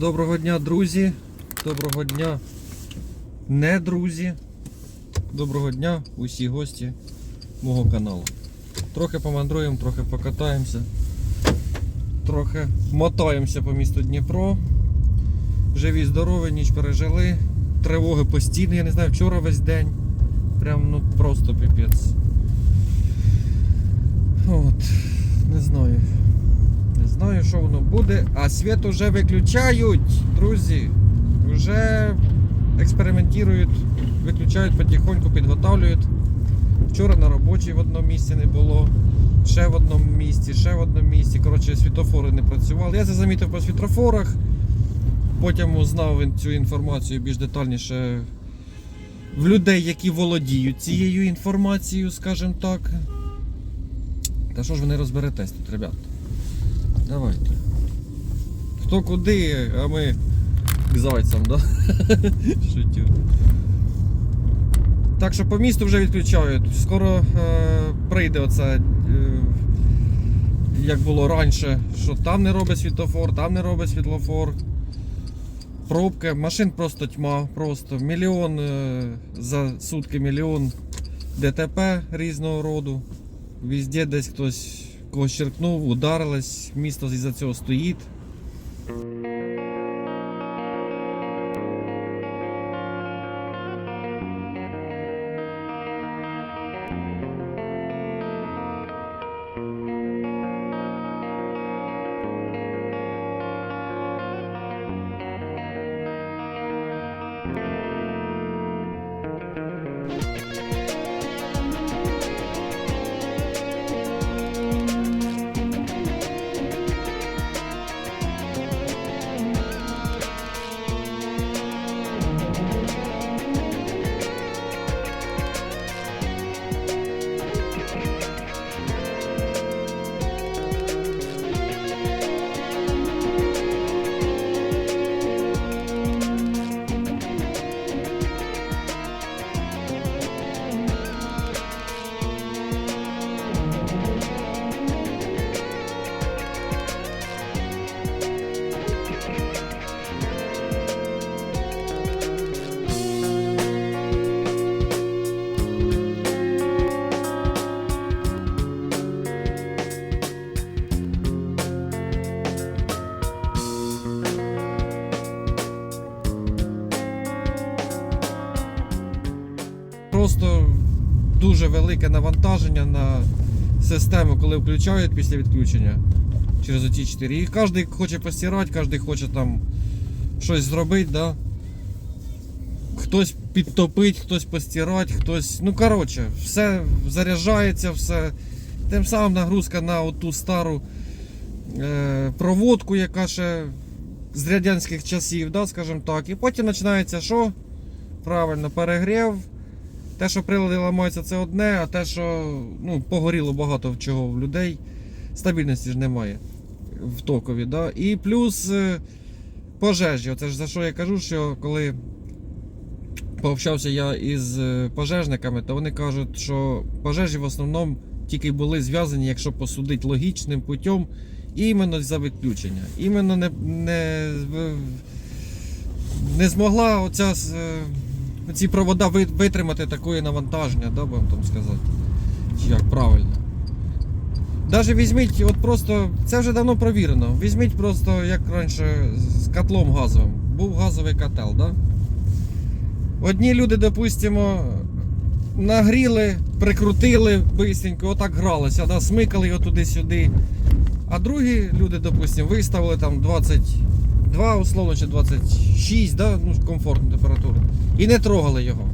Доброго дня, друзі. Доброго дня, не друзі. Доброго дня, усі гості мого каналу. Трохи помандруємо, трохи покатаємося, трохи мотаємося по місту Дніпро. Живі, здорові, ніч пережили. Тривоги постійні, я не знаю, вчора весь день. Прям ну просто піпець. От, не знаю. Не знаю, що воно буде, а світ уже виключають, друзі. Вже експериментують, виключають потихоньку, підготовлюють. Вчора на робочій в одному місці не було, ще в одному місці, ще в одному місці. Коротше, світофори не працювали. Я це замітив по світофорах. Потім узнав цю інформацію більш детальніше в людей, які володіють цією інформацією, скажімо так. Та що ж ви не розберетесь тут, ребят? Давайте. Хто куди, а ми к зайцям, да? Шутю. Так що по місту вже відключають. Скоро е, прийде оце, е, як було раніше, що там не робить світлофор, там не робить світлофор. Пробки, машин просто тьма, просто мільйон е, за сутки мільйон ДТП різного роду. Везде десь хтось когось черкнув, ударилась, місто із-за цього стоїть. Дуже велике навантаження на систему, коли включають після відключення через оці 4. І кожен хоче постирати, кожен хоче там щось зробити, да? хтось підтопить, хтось постирати, хтось. Ну, коротше, все заряджається, все. Тим самим нагрузка на оту стару е, проводку, яка ще з радянських часів, да, скажімо так. І потім починається що? Правильно, перегрів. Те, що прилади ламаються, це одне, а те, що ну, погоріло багато чого в людей, стабільності ж немає в токові. Да? І плюс е, пожежі. Оце ж за що я кажу, що коли пообщався я із е, пожежниками, то вони кажуть, що пожежі в основному тільки були зв'язані, якщо посудити логічним путем, іменно за відключення. Іменно не, не, не змогла оця. Ці провода витримати такої навантаження, да, будемо там сказати. Як правильно. Даже візьміть, от просто, це вже давно провірено. Візьміть просто, як раніше, з котлом газовим. Був газовий котел, да? Одні люди, допустимо, нагріли, прикрутили бистренько, отак гралися, да? смикали його туди-сюди. А другі люди, допустимо, виставили там 22, условно, чи 26, да? ну, комфортну температуру. І не трогали його.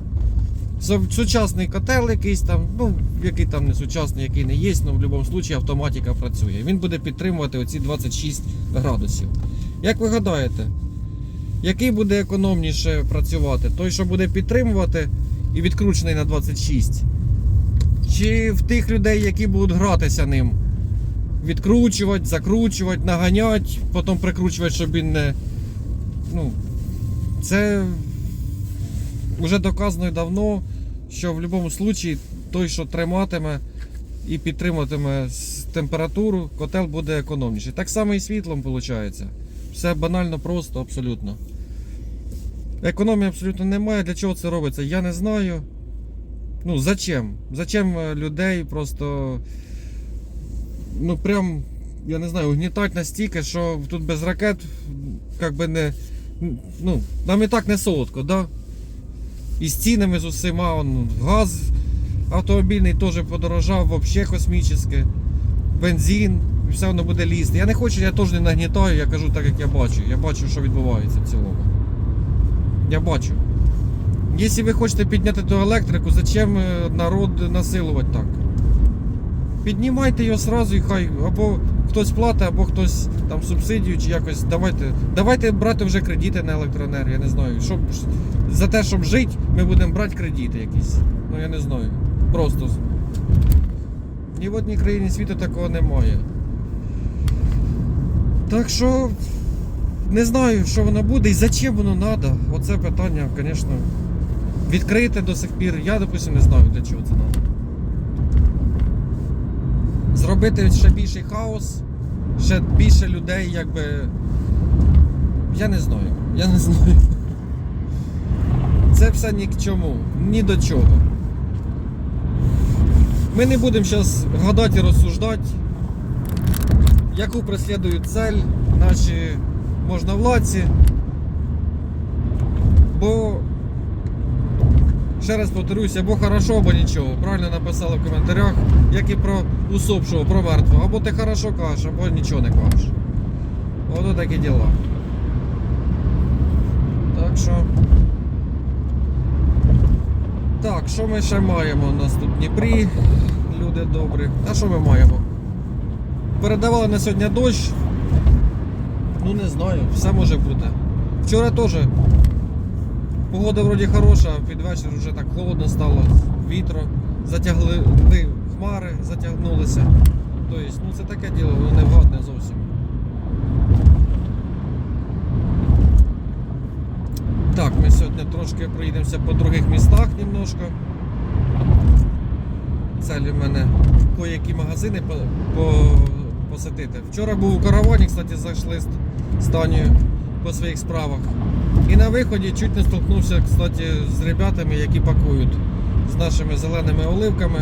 Сучасний котел якийсь там, ну, який там не сучасний, який не є, але в будь-якому випадку автоматика працює. Він буде підтримувати оці 26 градусів. Як ви гадаєте, який буде економніше працювати? Той, що буде підтримувати і відкручений на 26? Чи в тих людей, які будуть гратися ним? Відкручувати, закручувати, наганяти, потім прикручувати, щоб він не. Ну, це вже доказано давно, що в будь-якому випадку той, що триматиме і підтримуватиме температуру, котел буде економніший. Так само і світлом виходить. Все банально просто, абсолютно. Економії абсолютно немає. Для чого це робиться? Я не знаю. Ну, зачем? Зачем е, людей просто. Ну, прям, я не знаю, угнітать настільки, що тут без ракет, як би не. Ну, нам і так не солодко, да? І з цінами з усіма, он, газ автомобільний теж подорожав, взагалі космічний. Бензин, і все воно буде лізти. Я не хочу, я теж не нагнітаю, я кажу так, як я бачу. Я бачу, що відбувається в цілому. Я бачу. Якщо ви хочете підняти ту електрику, зачем е, народ насилувати так? Піднімайте його сразу і хай або хтось платить, або хтось там субсидію чи якось. Давайте, давайте брати вже кредити на електроенергію, я не знаю. Щоб, за те, щоб жити, ми будемо брати кредити якісь. Ну я не знаю. Просто. Ні в одній країні світу такого немає. Так що не знаю, що воно буде і зачем воно треба. Оце питання, звісно, відкрите до сих пір. Я, допустим, не знаю, для чого це треба. Зробити ще більший хаос, ще більше людей, якби. Я не знаю. Я не знаю. Це все ні к чому, ні до чого. Ми не будемо зараз гадати і розсуждати, яку преслідують цель наші можновладці. Бо, ще раз повторюсь, або хорошо, або нічого. Правильно написали в коментарях, як і про усопшого, про мертвого. Або ти хорошо кажеш, або нічого не кажеш. Ото такі діла. Так що. Так, що ми ще маємо у нас тут Дніпрі? Люди добрі. А що ми маємо? Передавали на сьогодні дощ. Ну не знаю, все може бути. Вчора теж погода вроді хороша, а під вечір вже так холодно стало, вітро, затягли ли хмари, затягнулися. Тобто, ну це таке діло, воно не вгадне зовсім. Так, ми сьогодні трошки проїдемося по других містах немножко. Цель у мене кое-які магазини по, по, посетити. Вчора був у каравані, кстати, зайшли з, Танією по своїх справах. І на виході чуть не столкнувся, кстати, з ребятами, які пакують з нашими зеленими оливками.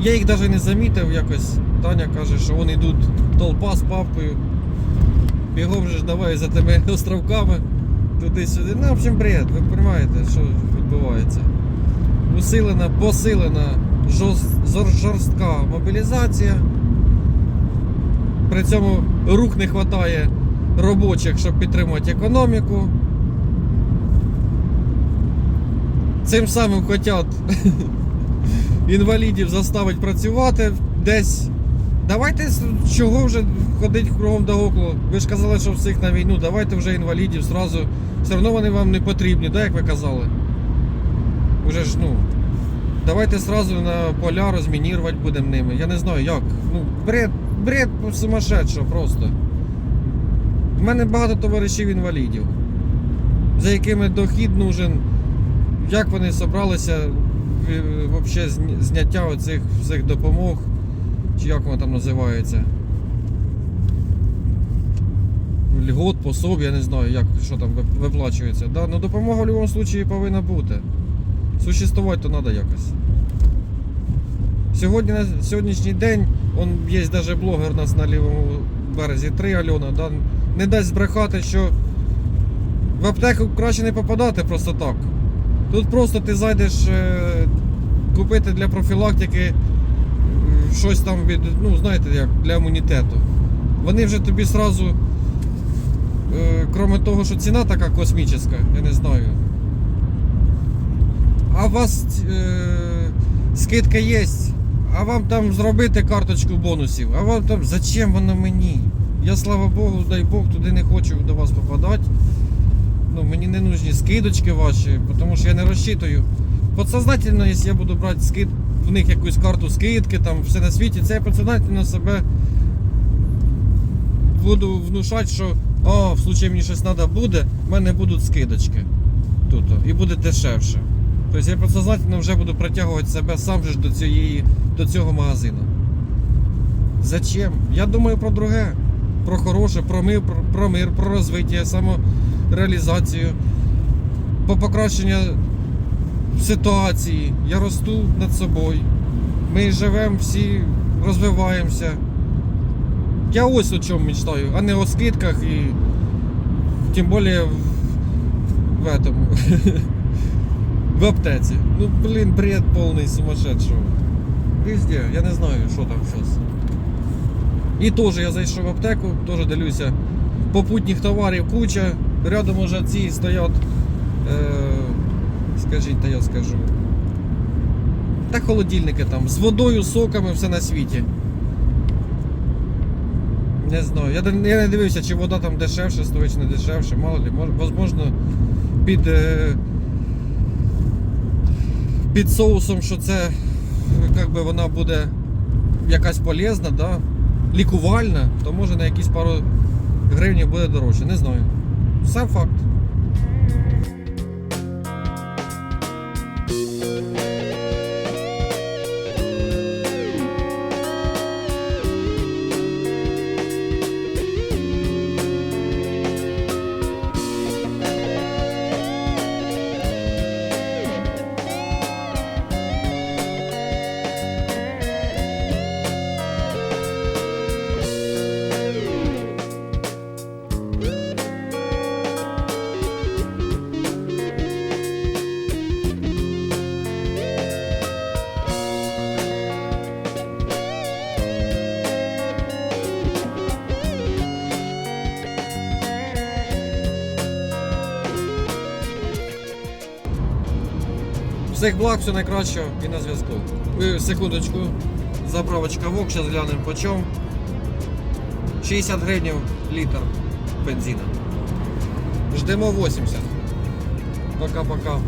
Я їх навіть не замітив якось. Таня каже, що вони йдуть толпа з папкою. Бігом же ж давай за тими островками туди-сюди. Ну, в общем, бред, ви розумієте, що відбувається. Усилена, посилена жорст- жорстка мобілізація. При цьому рук не вистачає робочих, щоб підтримувати економіку. Цим самим хочуть інвалідів заставити працювати десь. Давайте чого вже ходить кругом до оклу. Ви ж казали, що всіх на війну, давайте вже інвалідів зразу. Все одно вони вам не потрібні, да, як ви казали? Уже ж, ну. Давайте сразу на поля розмінірувати будемо ними. Я не знаю як. Ну, бред, бред сумасшедшого просто. У мене багато товаришів інвалідів, за якими дохід нужен. Як вони зібралися взагалі зняття оцих всіх допомог, чи як воно там називається. Льгот, пособ, я не знаю, як, що там виплачується. Да? Ну допомога в будь-якому випадку повинна бути. Существувати то треба якось. Сьогодні, сьогоднішній день, он є навіть блогер у нас на лівому березі 3 Альона, да, не дасть збрехати, що в аптеку краще не попадати просто так. Тут просто ти зайдеш е, купити для профілактики е, щось там від, ну знаєте, як для імунітету. Вони вже тобі сразу, е, крім того, що ціна така космічна, я не знаю. А у вас скидка є, а вам там зробити карточку бонусів. А вам там зачем воно мені? Я слава Богу, дай Бог, туди не хочу до вас попадати. Ну, мені не нужні скидочки ваші, тому що я не розчитую. Подсознательно, якщо я буду брати скид, в них якусь карту скидки, там все на світі, це я подсознательно себе буду внушати, що о, в случае мені щось треба буде, в мене будуть скидочки. Тут, і буде дешевше. Тобто я подсознательно вже буду притягувати себе сам же до, цієї, до цього магазину. Зачем? Я думаю про друге. про хороше, про мир, про, про мир, про розвиття, самореалізацію, по покращення ситуації. Я росту над собою. Ми живемо всі, розвиваємося. Я ось о чому мечтаю, а не о скидках і тим більше в, в этому. В аптеці. Ну, блін, бред повний сумасшедшого. Везде, я не знаю, що там зараз. І теж я зайшов в аптеку, теж дивлюся. Попутніх товарів куча. Рядом уже ці стоять. Е, скажіть, та я скажу. Та холодильники там з водою, соками, все на світі. Не знаю. Я, я не дивився, чи вода там дешевше стоїть, чи не дешевше, мало ли, возможно, під. Е, під соусом, що це як би вона буде якась полезна, да? лікувальна, то може на якісь пару гривень буде дорожче. Не знаю. Сам факт. Всіх благ, все найкращого і на зв'язку. Секундочку, заправочка ВОК, зараз глянемо по чому. 60 гривень літр бензина. Ждемо 80. Пока-пока.